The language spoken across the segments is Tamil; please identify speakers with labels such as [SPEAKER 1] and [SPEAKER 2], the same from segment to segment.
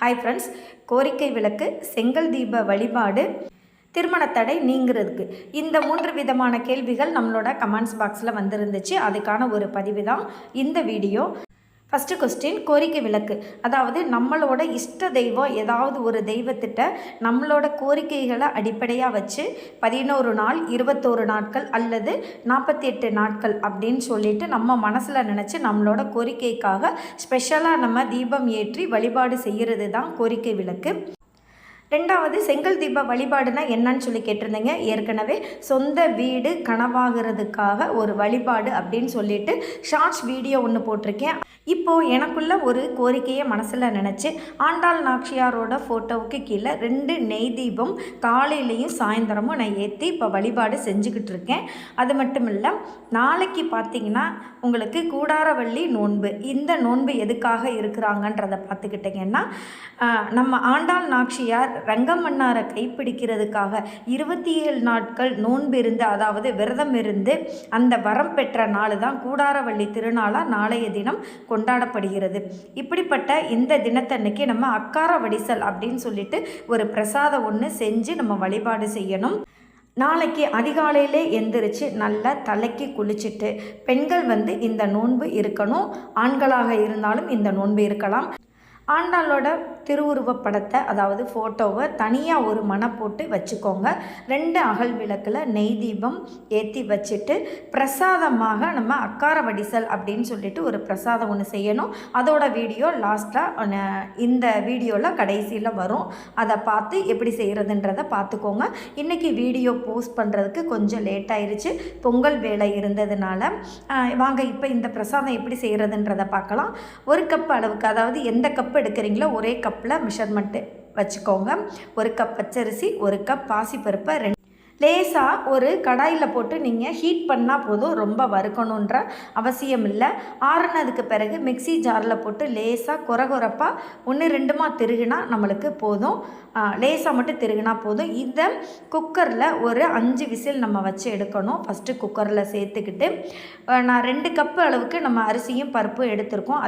[SPEAKER 1] ஹாய் ஃப்ரெண்ட்ஸ் கோரிக்கை விளக்கு செங்கல் தீப வழிபாடு திருமண தடை நீங்கிறதுக்கு. இந்த மூன்று விதமான கேள்விகள் நம்மளோட கமெண்ட்ஸ் பாக்ஸில் வந்திருந்துச்சு. அதுக்கான ஒரு பதிவு தான் இந்த வீடியோ ஃபஸ்ட்டு கொஸ்டின் கோரிக்கை விளக்கு. அதாவது நம்மளோட இஷ்ட தெய்வம் ஏதாவது ஒரு தெய்வத்திட்ட நம்மளோட கோரிக்கைகளை அடிப்படையாக வச்சு பதினோரு நாள் இருபத்தோரு நாட்கள் அல்லது நாற்பத்தி எட்டு நாட்கள் அப்படின்னு சொல்லிட்டு நம்ம மனசில் நினச்சி நம்மளோட கோரிக்கைக்காக ஸ்பெஷலாக நம்ம தீபம் ஏற்றி வழிபாடு செய்கிறது தான் கோரிக்கை விளக்கு. ரெண்டாவது செங்கல் தீப வழிபாடுனா என்னன்னு சொல்லி கேட்டிருந்தீங்க. ஏற்கனவே சொந்த வீடு கனவாகிறதுக்காக ஒரு வழிபாடு அப்படின்னு சொல்லிட்டு ஷார்ட்ஸ் வீடியோ ஒன்று போட்டிருக்கேன். இப்போது எனக்குள்ள ஒரு கோரிக்கையை மனசில் நினச்சி ஆண்டாள் நாக்ஷியாரோட ஃபோட்டோவுக்கு கீழே ரெண்டு நெய் தீபம் காலையிலையும் சாயந்தரமும் நான் ஏற்றி இப்போ வழிபாடு செஞ்சுக்கிட்டு இருக்கேன். அது மட்டும் இல்லை நாளைக்கு பார்த்தீங்கன்னா உங்களுக்கு கூடாரவள்ளி நோன்பு. இந்த நோன்பு எதுக்காக இருக்கிறாங்கன்றதை பார்த்துக்கிட்டிங்கன்னா நம்ம ஆண்டாள் நாக்ஷியார் ரங்கமன்னாரை கைப்பிடிக்கிறதுக்காக இருபத்தி ஏழு நாட்கள் நோன்பிருந்து அதாவது விரதம் இருந்து அந்த வரம் பெற்ற நாள் தான் கூடாரவள்ளி திருநாளாக நாளைய தினம் கொண்டாடப்படுகிறது. இப்படிப்பட்ட இந்த தினத்தன்னைக்கு நம்ம அக்கார வடிசல் அப்படின்னு சொல்லிட்டு ஒரு பிரசாதம் ஒன்று செஞ்சு நம்ம வழிபாடு செய்யணும். நாளைக்கு அதிகாலையிலே எந்திரிச்சு நல்லா தலைக்கு குளிச்சுட்டு பெண்கள் வந்து இந்த நோன்பு இருக்கணும் ஆண்களாக இருந்தாலும் இந்த நோன்பு இருக்கலாம். ஆண்டாளோட திருவுருவப் படத்தை அதாவது ஃபோட்டோவை தனியாக ஒரு மனை போட்டு வச்சுக்கோங்க. ரெண்டு அகல் விளக்கில் நெய் தீபம் ஏற்றி வச்சுட்டு பிரசாதமாக நம்ம அக்கார வடிசல் அப்படின்னு சொல்லிட்டு ஒரு பிரசாதம் ஒன்று செய்யணும். அதோட வீடியோ லாஸ்ட்டாக இந்த வீடியோவில் கடைசியில் வரும். அதை பார்த்து எப்படி செய்கிறதுன்றதை பார்த்துக்கோங்க. இன்றைக்கி வீடியோ போஸ்ட் பண்ணுறதுக்கு கொஞ்சம் லேட் ஆயிடுச்சு பொங்கல் வேலை இருந்ததுனால வாங்க இப்போ இந்த பிரசாதம் எப்படி செய்கிறதுன்றதை பார்க்கலாம். ஒரு கப் அளவுக்கு அதாவது எந்த கப் எடுக்கிறீங்களோ ஒரே கப்பில் மெஷர்மெண்ட்டு வச்சுக்கோங்க. ஒரு கப் பச்சரிசி ஒரு கப் பாசிப்பருப்பை ரெண்டு லேசாக ஒரு கடாயில் போட்டு நீங்கள் ஹீட் பண்ணால் போதும். ரொம்ப வறுக்கணுன்ற அவசியம் இல்லை. ஆறுனதுக்கு பிறகு மிக்ஸி ஜாரில் போட்டு லேசாக குறகுறப்பாக ஒன்று ரெண்டுமா திருகுனா நம்மளுக்கு போதும். லேசாக மட்டும் திருகுனா போதும். இதை குக்கரில் ஒரு அஞ்சு விசில் நம்ம வச்சு எடுக்கணும். ஃபஸ்ட்டு குக்கரில் சேர்த்துக்கிட்டு நான் ரெண்டு கப்பு அளவுக்கு நம்ம அரிசியும் பருப்பும் எடுத்திருக்கோம்.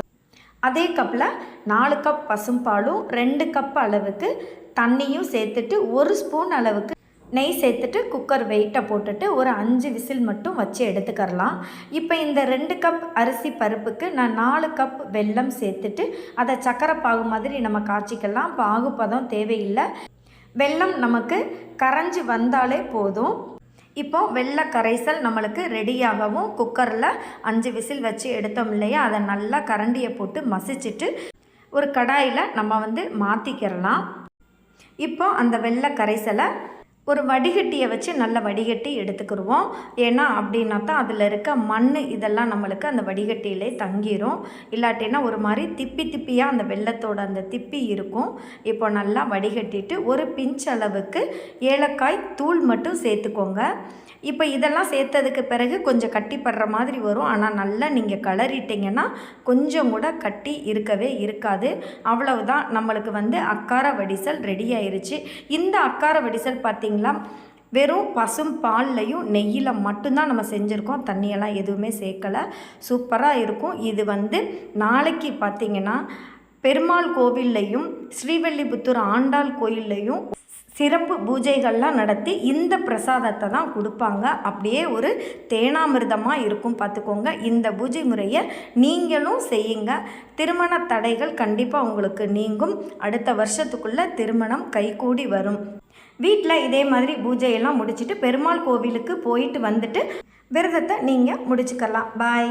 [SPEAKER 1] அதே கப்பில் நாலு கப் பசும்பாலும் ரெண்டு கப் அளவுக்கு தண்ணியும் சேர்த்துட்டு ஒரு ஸ்பூன் அளவுக்கு நெய் சேர்த்துட்டு குக்கர் வெயிட்டை போட்டுட்டு ஒரு அஞ்சு விசில் மட்டும் வச்சு எடுத்துக்கரலாம் இப்போ இந்த ரெண்டு கப் அரிசி பருப்புக்கு நான் நாலு கப் வெல்லம் சேர்த்துட்டு அதை சக்கரை பாகு மாதிரி நம்ம காய்ச்சிக்கலாம். பாகுப்பதம் தேவையில்லை. வெல்லம் நமக்கு கரைஞ்சி வந்தாலே போதும். இப்போ வெள்ளை கரைசல் நம்மளுக்கு ரெடியாகவும் குக்கரில் அஞ்சு விசில் வச்சு எடுத்தோம் இல்லையா? அதை நல்லா கரண்டியை போட்டு மசிச்சுட்டு ஒரு கடாயில் நம்ம வந்து மாற்றிக்கிறலாம் இப்போ அந்த வெள்ளை கரைசலை ஒரு வடிகட்டியை வச்சு நல்லா வடிகட்டி எடுத்துக்கிடுவோம் ஏன்னா அப்படின்னா தான் அதில் இருக்க மண் இதெல்லாம் நம்மளுக்கு அந்த வடிகட்டியிலே தங்கிரும். இல்லாட்டினா ஒரு மாதிரி திப்பி திப்பியாக அந்த வெள்ளத்தோட அந்த திப்பி இருக்கும். இப்போ நல்லா வடிகட்டிட்டு ஒரு பிஞ்ச் அளவுக்கு ஏலக்காய் தூள் மட்டும் சேர்த்துக்கோங்க. இப்போ இதெல்லாம் சேர்த்ததுக்கு பிறகு கொஞ்சம் கட்டிப்படுற மாதிரி வரும். ஆனால் நல்லா நீங்கள் கலரிட்டிங்கன்னா கொஞ்சம் கூட கட்டி இருக்கவே இருக்காது. அவ்வளவுதான். நம்மளுக்கு வந்து அக்கார வடிசல் ரெடி ஆயிடுச்சு இந்த அக்கார வடிசல் பார்த்திங்களா வெறும் பசும் பால்லையும் நெய்யில் மட்டும்தான் நம்ம செஞ்சுருக்கோம். தண்ணியெல்லாம் எதுவுமே சேர்க்கலை. சூப்பராக இருக்கும். இது வந்து நாளைக்கு பார்த்திங்கன்னா பெருமாள் கோவில்லையும் ஸ்ரீவல்லிபுத்தூர் ஆண்டாள் கோயில்லையும் சிறப்பு பூஜைகள்லாம் நடத்தி இந்த பிரசாதத்தை தான் கொடுப்பாங்க. அப்படியே ஒரு தேனாமிர்தமாக இருக்கும் பார்த்துக்கோங்க இந்த பூஜை முறையை நீங்களும் செய்யுங்க. திருமண தடைகள் கண்டிப்பாக உங்களுக்கு நீங்கும். அடுத்த வருஷத்துக்குள்ளே திருமணம் கைகூடி வரும். வீட்டில் இதே மாதிரி பூஜையெல்லாம் முடிச்சுட்டு பெருமாள் கோவிலுக்கு போயிட்டு வந்துட்டு விரதத்தை நீங்கள் முடிச்சுக்கலாம். பாய்.